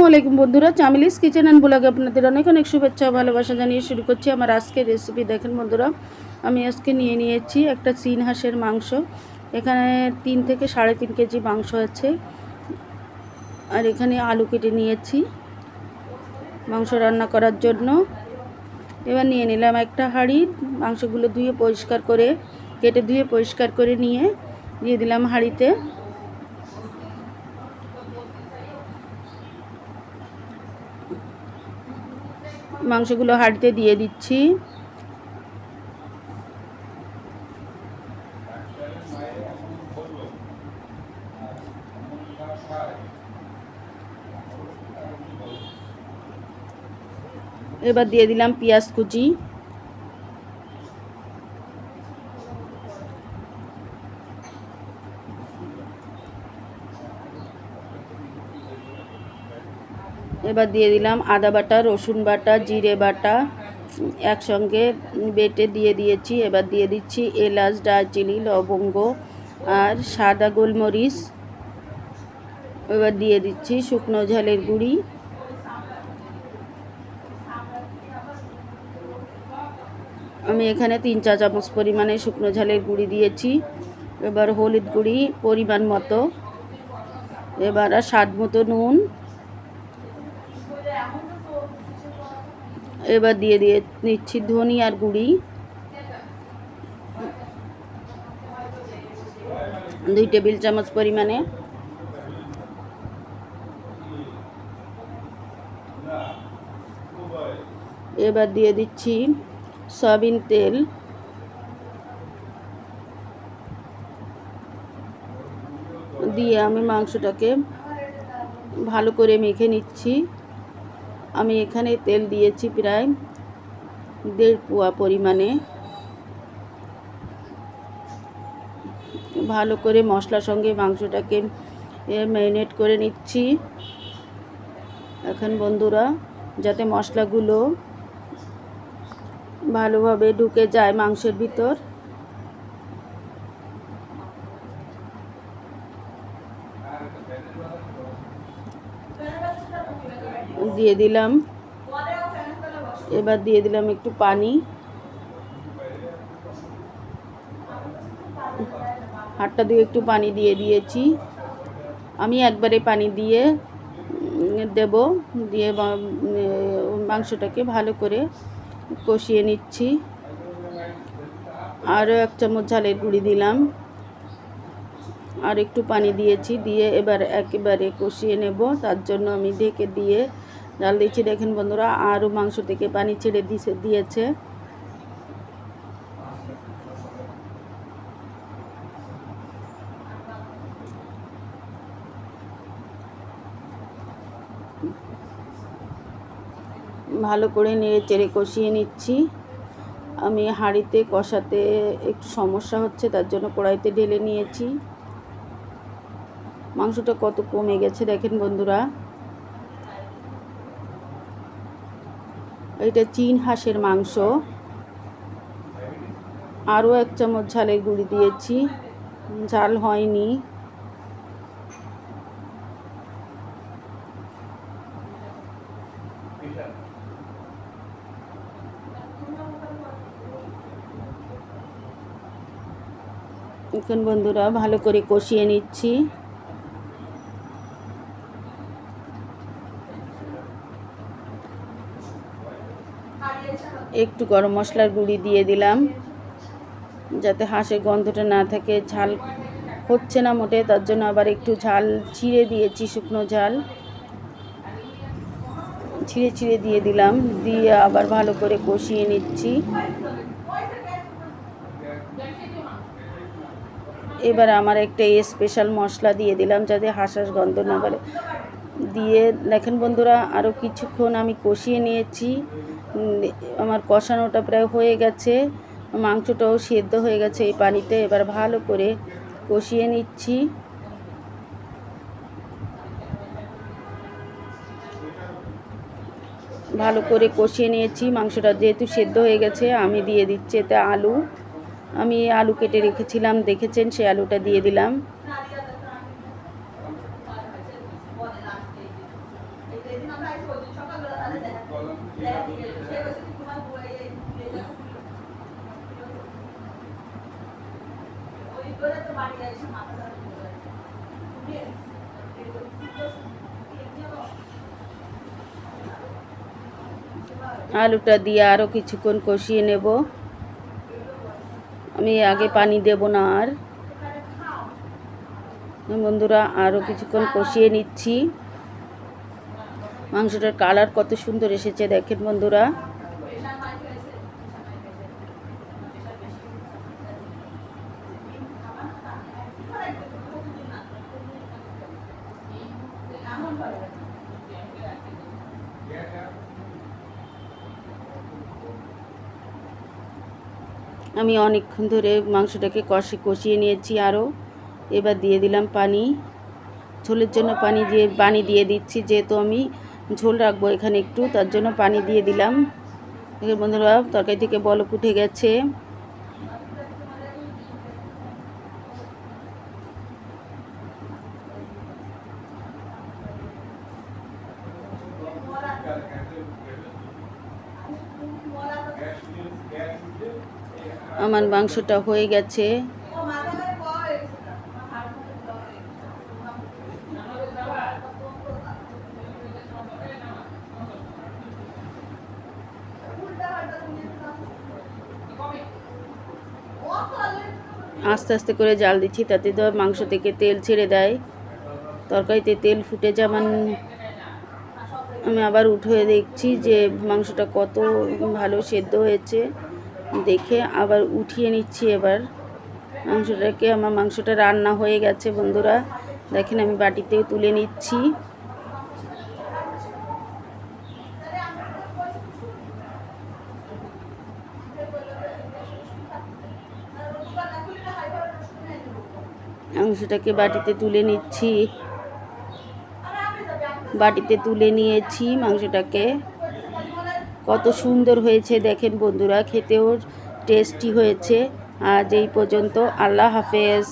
আসসালামু আলাইকুম বন্ধুরা, চামিলিস কিচেন অ্যান্ড ব্লগে আপনাদের অনেক অনেক শুভেচ্ছা ভালোবাসা জানিয়ে শুরু করছি আমার আজকের রেসিপি দেখেন বন্ধুরা, আমি আজকে নিয়ে নিয়েছি একটা চিন হাঁসের মাংস। এখানে তিন থেকে সাড়ে তিন কেজি মাংস আছে। আর এখানে আলু কেটে নিয়েছি মাংস রান্না করার জন্য। এবার নিয়ে নিলাম একটা হাঁড়ি, মাংসগুলো ধুয়ে পরিষ্কার করে, কেটে ধুয়ে পরিষ্কার করে নিয়ে দিয়ে দিলাম হাঁড়িতে। মাংসগুলো হাঁড়িতে দিয়ে দিচ্ছি। এবার দিয়ে দিলাম পেঁয়াজ কুচি। এবার দিয়ে দিলাম আদা বাটা, রসুন বাটা, জিরে বাটা। একসঙ্গে বেটে দিয়ে দিয়েছি। এবার দিয়ে দিচ্ছি এলাচ, দারচিনি, লবঙ্গ আর সাদা গোলমরিচ। এবার দিয়ে দিচ্ছি শুকনো ঝালের গুঁড়ি। আমি এখানে তিন চা চামচ পরিমাণে শুকনো ঝালের গুঁড়ি দিয়েছি। এবার হলুদ গুঁড়ি পরিমাণ মতো। এবার আর স্বাদ মতো নুন। এবার দিয়ে দিয়ে নিচ্ছি ধনিয়ার গুঁড়ি। দুই টেবিল চামচ পরিমাণে। এবার দিয়ে দিচ্ছি সয়াবিন তেল। দিয়ে আমি মাংসটাকে ভালো করে মেখে নিচ্ছি। আমি এখানে তেল দিয়েছি প্রায় দেড় পোয়া পরিমাণে। ভালো করে মশলার সঙ্গে মাংসটাকে ম্যারিনেট করে নিচ্ছি। এখন বন্ধুরা, যাতে মশলাগুলো ভালোভাবে ঢুকে যায় মাংসের ভিতর। দিয়ে দিলাম। এবার দিয়ে দিলাম একটু পানি। হাতটা দিয়ে একটু পানি দিয়ে দিয়েছি। আমি একবারে পানি দিয়ে দেব। দিয়ে মাংসটাকে ভালো করে কষিয়ে নিচ্ছি। আরও এক চামচ ঝালের গুঁড়ি দিলাম। আর একটু পানি দিয়েছি। দিয়ে এবার একেবারে কষিয়ে নেব। তার জন্য আমি ঢেকে দিয়ে জাল দিচ্ছি দেখেন বন্ধুরা আরও মাংস থেকে পানি ছেড়ে দিছে দিয়েছে। ভালো করে নেড়ে চেড়ে কষিয়ে নিচ্ছি। আমি হাঁড়িতে কষাতে একটু সমস্যা হচ্ছে, তার জন্য কড়াইতে ঢেলে নিয়েছি। মাংসটা কত কমে গেছে দেখেন বন্ধুরা। এটা চিন হাঁসের মাংস। আরও এক চামচ ঝালের গুঁড়ি দিয়েছি। ঝাল হয়নি। এখন বন্ধুরা ভালো করে কষিয়ে নিচ্ছি। একটু গরম মশলার গুঁড়ি দিয়ে দিলাম, যাতে হাঁসের গন্ধটা না থাকে, ঝাল হচ্ছে না মোটে, তার জন্য আবার একটু ঝাল ছিঁড়ে দিয়েছি, শুকনো ঝাল। ছিঁড়ে ছিঁড়ে দিয়ে দিলাম, দিয়ে আবার ভালো করে কষিয়ে নিচ্ছি। এবার আমার একটা স্পেশাল মশলা দিয়ে দিলাম, যাতে হাঁস গন্ধ না বলে দিয়ে দেখেন বন্ধুরা আরও কিছুক্ষণ আমি কষিয়ে নিয়েছি। আমার কষানোটা প্রায় হয়ে গেছে, মাংসটাও সেদ্ধ হয়ে গেছে এই পানিতে, এবার ভালো করে কষিয়ে নিচ্ছি। ভালো করে কষিয়ে নিয়েছি, মাংসটা যেহেতু সেদ্ধ হয়ে গেছে, আমি দিয়ে দিচ্ছি এতে আলু। আমি আলু কেটে রেখেছিলাম, দেখেছেন? সেই আলুটা দিয়ে দিলাম। আলুটা দিয়ে আরও কিছুক্ষণ কষিয়ে নেব। আমি আগে পানি দেব না আর। বন্ধুরা আরও কিছুক্ষণ কষিয়ে নিচ্ছি। মাংসটার কালার কত সুন্দর এসেছে, দেখেন বন্ধুরা। আমি অনেকক্ষণ ধরে মাংসটাকে কষে কষিয়ে নিয়েছি আরও এবার দিয়ে দিলাম পানি ঝোলের জন্য পানি দিয়ে পানি দিয়ে দিচ্ছি যেহেতু আমি ঝোল রাখব এখানে একটু তার জন্য পানি দিয়ে দিলাম বন্ধুরা তরকারি থেকে বলক উঠে গেছে আমার মাংসটা হয়ে গেছে। আস্তে আস্তে করে জাল দিচ্ছি, তাতে তো মাংস থেকে তেল ছেড়ে দেয়। তরকারিতে তেল ফুটে যেমন আমি আবার উঠে দেখছি যে মাংসটা কত ভালো সেদ্ধ হয়েছে। দেখে আবার উঠিয়ে নিচ্ছি এবার। মাংসটাকে, আমার মাংসটা রান্না হয়ে গেছে বন্ধুরা। দেখেন আমি বাটিতে তুলে নিচ্ছি। মাংসটাকে বাটিতে তুলে নিচ্ছি। বাটিতে তুলে নিয়েছি মাংসটাকে। কত সুন্দর হয়েছে দেখেন বন্ধুরা খেতেও টেস্টি হয়েছে। আজ এই পর্যন্ত আল্লাহ হাফেজ।